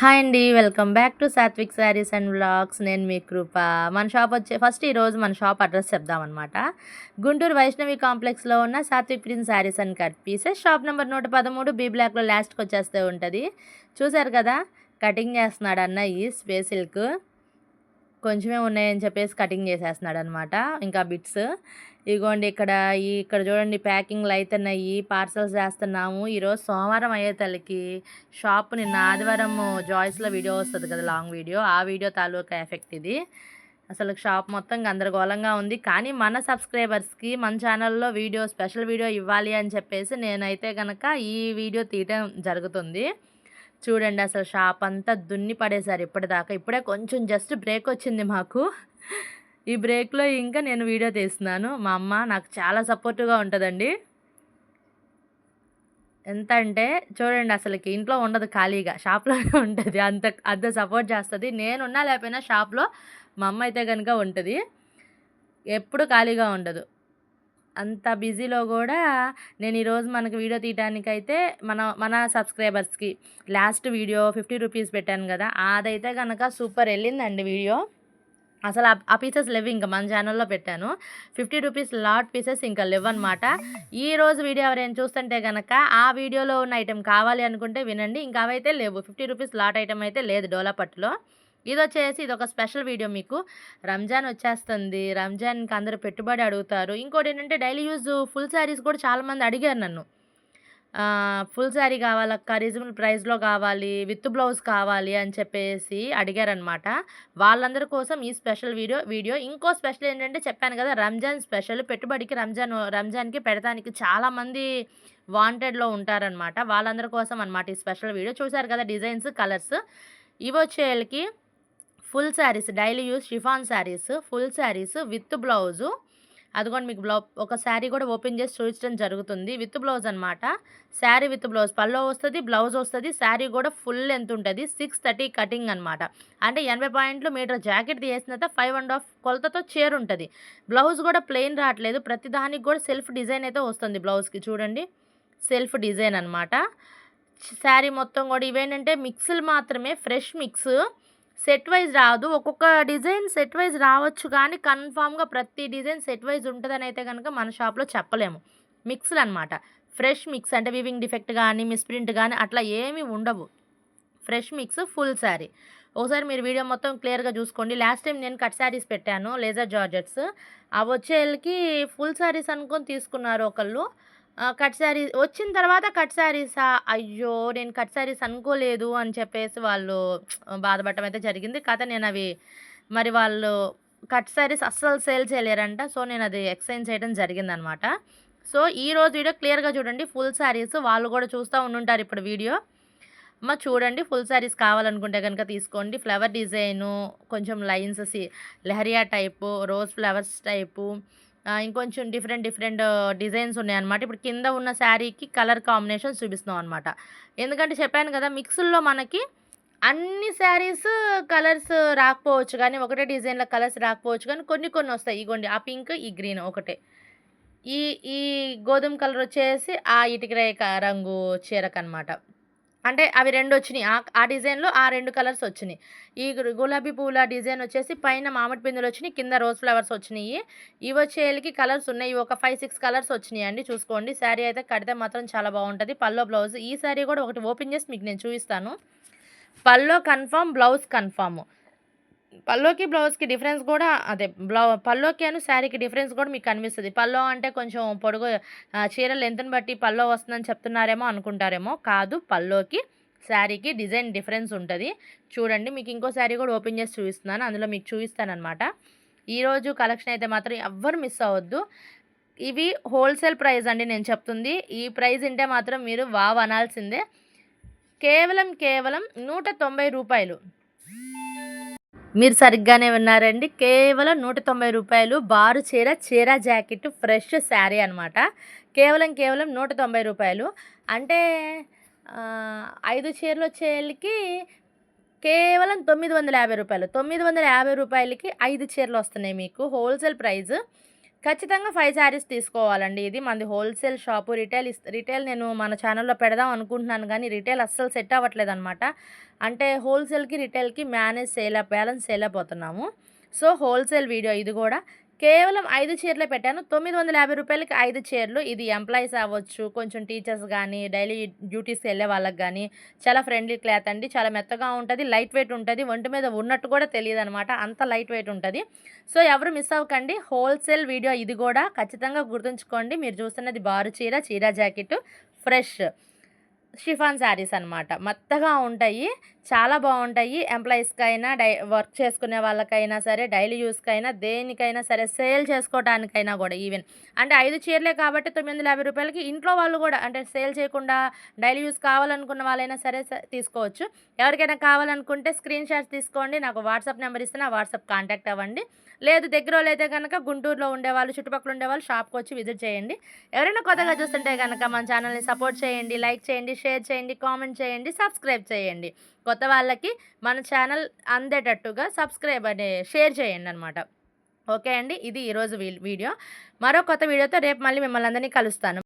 Hi అండి welcome back to Satvik sarees and vlogs. నేను మీ కృప. మన షాప్ వచ్చే ఫస్ట్ ఈరోజు మన షాప్ అడ్రస్ చెప్దామన్నమాట. గుంటూరు వైష్ణవి కాంప్లెక్స్లో ఉన్న Satvik prince sarees and cut pieces. Shop number నూట పదమూడు బీ బ్లాక్లో లాస్ట్కి వచ్చేస్తే ఉంటుంది. చూసారు కదా కటింగ్ చేస్తున్నాడు అన్న ఈ స్పేస్ సిల్క్. కొంచెమే ఉన్నాయని చెప్పేసి కటింగ్ చేసేస్తున్నాడు అనమాట ఇంకా బిట్స్. ఇగోండి ఇక్కడ ఈ ఇక్కడ చూడండి ప్యాకింగ్లు అవుతున్నాయి పార్సల్స్ చేస్తున్నాము ఈరోజు సోమవారం అయ్యే తల్లికి షాప్ నిన్న ఆదివారం జాయిస్లో వీడియో వస్తుంది కదా లాంగ్ వీడియో. ఆ వీడియో తాలూకా ఎఫెక్ట్ ఇది. అసలు షాప్ మొత్తం గందరగోళంగా ఉంది. కానీ మన సబ్స్క్రైబర్స్కి మన ఛానల్లో వీడియో స్పెషల్ వీడియో ఇవ్వాలి అని చెప్పేసి నేనైతే కనుక ఈ వీడియో తీయటం జరుగుతుంది. చూడండి అసలు షాప్ అంతా దున్ని పడేశారు ఇప్పటిదాకా. ఇప్పుడే కొంచెం జస్ట్ బ్రేక్ వచ్చింది మాకు. ఈ బ్రేక్లో ఇంకా నేను వీడియో తీస్తున్నాను. మా అమ్మ నాకు చాలా సపోర్టివ్గా ఉంటుందండి. ఎంత అంటే చూడండి అసలుకి ఇంట్లో ఉండదు ఖాళీగా షాప్లోనే ఉంటుంది. అంత అంత సపోర్ట్ చేస్తుంది. నేనున్నా లేకపోయినా షాప్లో మా అమ్మ అయితే కనుక ఉంటుంది. ఎప్పుడు ఖాళీగా ఉండదు. అంత బిజీలో కూడా నేను ఈరోజు మనకు వీడియో తీయడానికైతే మన మన సబ్స్క్రైబర్స్కి లాస్ట్ వీడియో ఫిఫ్టీ రూపీస్ పెట్టాను కదా అదైతే కనుక సూపర్ వెళ్ళిందండి వీడియో. అసలు ఆ పీసెస్ లేవు ఇంకా మన ఛానల్లో పెట్టాను. ఫిఫ్టీ రూపీస్ లాట్ పీసెస్ ఇంకా లేవు అనమాట ఈ రోజు వీడియో ఎవరైనా చూస్తుంటే కనుక ఆ వీడియోలో ఉన్న ఐటెం కావాలి అనుకుంటే వినండి. ఇంకా అవైతే లేవు. ఫిఫ్టీ రూపీస్ లాట్ ఐటెం అయితే లేదు డోలాపట్టులో ఇది వచ్చేసి ఇది ఒక స్పెషల్ వీడియో మీకు. రంజాన్ వచ్చేస్తుంది. రంజాన్కి అందరూ పెట్టుబడి అడుగుతారు. ఇంకోటి ఏంటంటే డైలీ యూజ్ ఫుల్ శారీస్ కూడా చాలామంది అడిగారు నన్ను. ఫుల్ శారీ కావాలక్క రీజనబుల్ ప్రైస్లో కావాలి విత్ బ్లౌజ్ కావాలి అని చెప్పేసి అడిగారనమాట వాళ్ళందరి కోసం ఈ స్పెషల్ వీడియో వీడియో ఇంకో స్పెషల్ ఏంటంటే చెప్పాను కదా రంజాన్ స్పెషల్ పెట్టుబడికి రంజాన్ రంజాన్కి పెడతానికి చాలామంది వాంటెడ్లో ఉంటారనమాట వాళ్ళందరి కోసం అనమాట ఈ స్పెషల్ వీడియో. చూశారు కదా డిజైన్స్ కలర్స్. ఇవి వచ్చేళ్ళకి full sarees daily use chiffon sarees full sarees with blouse. అదిగోండి మీకు బ్లౌ ఒక శారీ కూడా ఓపెన్ చేసి చూపించడం జరుగుతుంది. విత్ బ్లౌజ్ అనమాట శారీ విత్ బ్లౌజ్. పల్లో వస్తుంది బ్లౌజ్ వస్తుంది శారీ కూడా ఫుల్ ఎంత ఉంటుంది. సిక్స్ థర్టీ కటింగ్ అనమాట అంటే ఎనభై పాయింట్లు మీటర్ జాకెట్ తీసిన తర్వాత ఫైవ్ అండ్ హాఫ్ కొలతతో చేరు ఉంటుంది. బ్లౌజ్ కూడా ప్లెయిన్ రావట్లేదు. ప్రతి దానికి కూడా సెల్ఫ్ డిజైన్ అయితే వస్తుంది బ్లౌజ్కి. చూడండి. సెల్ఫ్ డిజైన్ అనమాట శారీ మొత్తం కూడా ఇవేంటంటే మిక్స్లు మాత్రమే ఫ్రెష్ మిక్స్ సెట్ వైజ్ రాదు. ఒక్కొక్క డిజైన్ సెట్ వైజ్ రావచ్చు కానీ కన్ఫామ్గా ప్రతి డిజైన్ సెట్ వైజ్ ఉంటుందని అయితే కనుక మన షాప్లో చెప్పలేము. మిక్స్లు అనమాట ఫ్రెష్ మిక్స్ అంటే వివింగ్ డిఫెక్ట్ కానీ మిస్ప్రింట్ కానీ అట్లా ఏమీ ఉండవు. Fresh mix full saree. ఒకసారి మీరు వీడియో మొత్తం క్లియర్గా చూసుకోండి. లాస్ట్ టైం నేను కట్ శారీస్ పెట్టాను లేజర్ జార్జెట్స్. అవి వచ్చేళ్ళకి ఫుల్ శారీస్ అనుకొని తీసుకున్నారు ఒకళ్ళు. కట్ శారీస్ వచ్చిన తర్వాత కట్ శారీసా? అయ్యో నేను కట్ శారీస్ అనుకోలేదు అని చెప్పేసి వాళ్ళు బాధపడటం అయితే జరిగింది. కథ నేను అవి మరి వాళ్ళు కట్ శారీస్ అస్సలు సేల్ చేయలేరంట. సో నేను అది ఎక్స్చేంజ్ చేయడం జరిగిందనమాట. సో ఈ రోజు వీడియో క్లియర్గా చూడండి. ఫుల్ శారీస్ వాళ్ళు కూడా చూస్తూ ఉండుంటారు ఇప్పుడు వీడియో. అమ్మ చూడండి ఫుల్ శారీస్ కావాలనుకుంటే కనుక తీసుకోండి. ఫ్లవర్ డిజైను కొంచెం lines leheriya type rose flowers type ఇంకొంచెం డిఫరెంట్ డిఫరెంట్ డిజైన్స్ ఉన్నాయన్నమాట. ఇప్పుడు కింద ఉన్న శారీకి కలర్ కాంబినేషన్ చూపిస్తున్నాం అనమాట ఎందుకంటే చెప్పాను కదా మిక్సుల్లో మనకి అన్ని శారీస్ కలర్స్ రాకపోవచ్చు కానీ ఒకటే డిజైన్లో కలర్స్ రాకపోవచ్చు కానీ కొన్ని కొన్ని వస్తాయి. ఇగోండి ఆ పింక్ ఈ గ్రీన్ ఒకటే. ఈ ఈ గోధుమ కలర్ వచ్చేసి ఆ ఇటుక రంగు చీరకనమాట అంటే అవి రెండు వచ్చినాయి. ఆ డిజైన్లో ఆ రెండు కలర్స్ వచ్చినాయి. ఈ గులాబీ పూల డిజైన్ వచ్చేసి పైన మామిడి పిందులు వచ్చినాయి కింద రోజ్ ఫ్లవర్స్ వచ్చినాయి. ఇవి వచ్చేళ్ళకి కలర్స్ ఉన్నాయి. ఒక ఫైవ్ సిక్స్ కలర్స్ వచ్చినాయి అండి చూసుకోండి. శారీ అయితే కడితే మాత్రం చాలా బాగుంటుంది. పల్లో బ్లౌజ్ ఈ శారీ కూడా ఒకటి ఓపెన్ చేసి మీకు నేను చూపిస్తాను. పల్లో కన్ఫామ్ బ్లౌజ్ కన్ఫామ్. పల్లోకి బ్లౌజ్కి డిఫరెన్స్ కూడా అదే బ్లౌ పల్లోకి అను శారీకి డిఫరెన్స్ కూడా మీకు కనిపిస్తుంది. పల్లో అంటే కొంచెం పొడుగు చీర లెంత్ని బట్టి పల్లో వస్తుందని చెప్తున్నారేమో అనుకుంటారేమో కాదు. పల్లోకి శారీకి డిజైన్ డిఫరెన్స్ ఉంటుంది. చూడండి మీకు ఇంకో శారీ కూడా ఓపెన్ చేసి చూపిస్తున్నాను. అందులో మీకు చూపిస్తాను అనమాట ఈరోజు కలెక్షన్ అయితే మాత్రం ఎవ్వరు మిస్ అవ్వద్దు. ఇవి హోల్సేల్ ప్రైస్ అండి నేను చెప్తుంది. ఈ ప్రైస్ ఉంటే మాత్రం మీరు వావ్ అనాల్సిందే. కేవలం కేవలం నూట తొంభై రూపాయలు. మీరు సరిగ్గానే విన్నారండి. కేవలం నూట తొంభై రూపాయలు బారు చీర చీర జాకెట్ ఫ్రెష్ శారీ అనమాట కేవలం కేవలం నూట తొంభై రూపాయలు. అంటే ఐదు చీరలు వచ్చేళ్ళకి కేవలం తొమ్మిది వందల యాభై రూపాయలు. తొమ్మిది వందల యాభై రూపాయలకి ఐదు చీరలు వస్తున్నాయి మీకు. హోల్సేల్ ప్రైస్ ఖచ్చితంగా ఫైవ్ శారీస్ తీసుకోవాలండి. ఇది మనది హోల్సేల్ షాపు రిటైల్ రిటైల్ నేను మన ఛానల్లో పెడదాం అనుకుంటున్నాను కానీ రిటైల్ అస్సలు సెట్ అవ్వట్లేదు అనమాట అంటే హోల్సేల్కి రిటైల్కి మేనేజ్ చేయలే బ్యాలెన్స్ చేయలేకపోతున్నాము. సో హోల్సేల్ వీడియో ఇది కూడా కేవలం ఐదు చీరలే పెట్టాను. తొమ్మిది వందల యాభై రూపాయలకి ఐదు చీరలు. ఇది ఎంప్లాయీస్ అవ్వచ్చు కొంచెం టీచర్స్ కానీ డైలీ డ్యూటీస్కి వెళ్ళే వాళ్ళకి కానీ చాలా ఫ్రెండ్లీ క్లాత్ అండి. చాలా మెత్తగా ఉంటుంది లైట్ వెయిట్ ఉంటుంది. ఒంటి మీద ఉన్నట్టు కూడా తెలియదు అనమాట అంత లైట్ వెయిట్ ఉంటుంది. సో ఎవరు మిస్ అవ్వకండి. హోల్సేల్ వీడియో ఇది కూడా ఖచ్చితంగా గుర్తుంచుకోండి. మీరు చూస్తున్నది బారు చీర చీర జాకెట్ ఫ్రెష్ షిఫాన్ శారీస్ అనమాట మెత్తగా ఉంటాయి. చాలా బాగుంటాయి. ఎంప్లాయీస్కి అయినా డై వర్క్ చేసుకునే వాళ్ళకైనా సరే డైలీ యూస్కైనా దేనికైనా సరే సేల్ చేసుకోవడానికైనా కూడా ఈవెన్. అంటే ఐదు చీరలే కాబట్టి తొమ్మిది వందల యాభై రూపాయలకి ఇంట్లో వాళ్ళు కూడా అంటే సేల్ చేయకుండా డైలీ యూస్ కావాలనుకున్న వాళ్ళైనా సరే తీసుకోవచ్చు. ఎవరికైనా కావాలనుకుంటే స్క్రీన్ షాట్స్ తీసుకోండి. నాకు వాట్సాప్ నెంబర్ ఇస్తే నా వాట్సాప్ కాంటాక్ట్ అవ్వండి. లేదు దగ్గర అయితే కనుక గుంటూరులో ఉండేవాళ్ళు చుట్టుపక్కల ఉండేవాళ్ళు షాప్కి వచ్చి విజిట్ చేయండి. ఎవరైనా కొత్తగా చూస్తుంటే కనుక మన ఛానల్ని సపోర్ట్ చేయండి లైక్ చేయండి షేర్ చేయండి కామెంట్ చేయండి సబ్స్క్రైబ్ చేయండి. కొత్త కొత్త వాళ్ళకి మన ఛానల్ అందేటట్టుగా సబ్స్క్రైబ్ అనే షేర్ చేయండి అనమాట ఓకే అండి ఇది ఈరోజు వీ- వీడియో. మరో కొత్త వీడియోతో రేపు మళ్ళీ మిమ్మల్ని అందరినీ కలుస్తాను.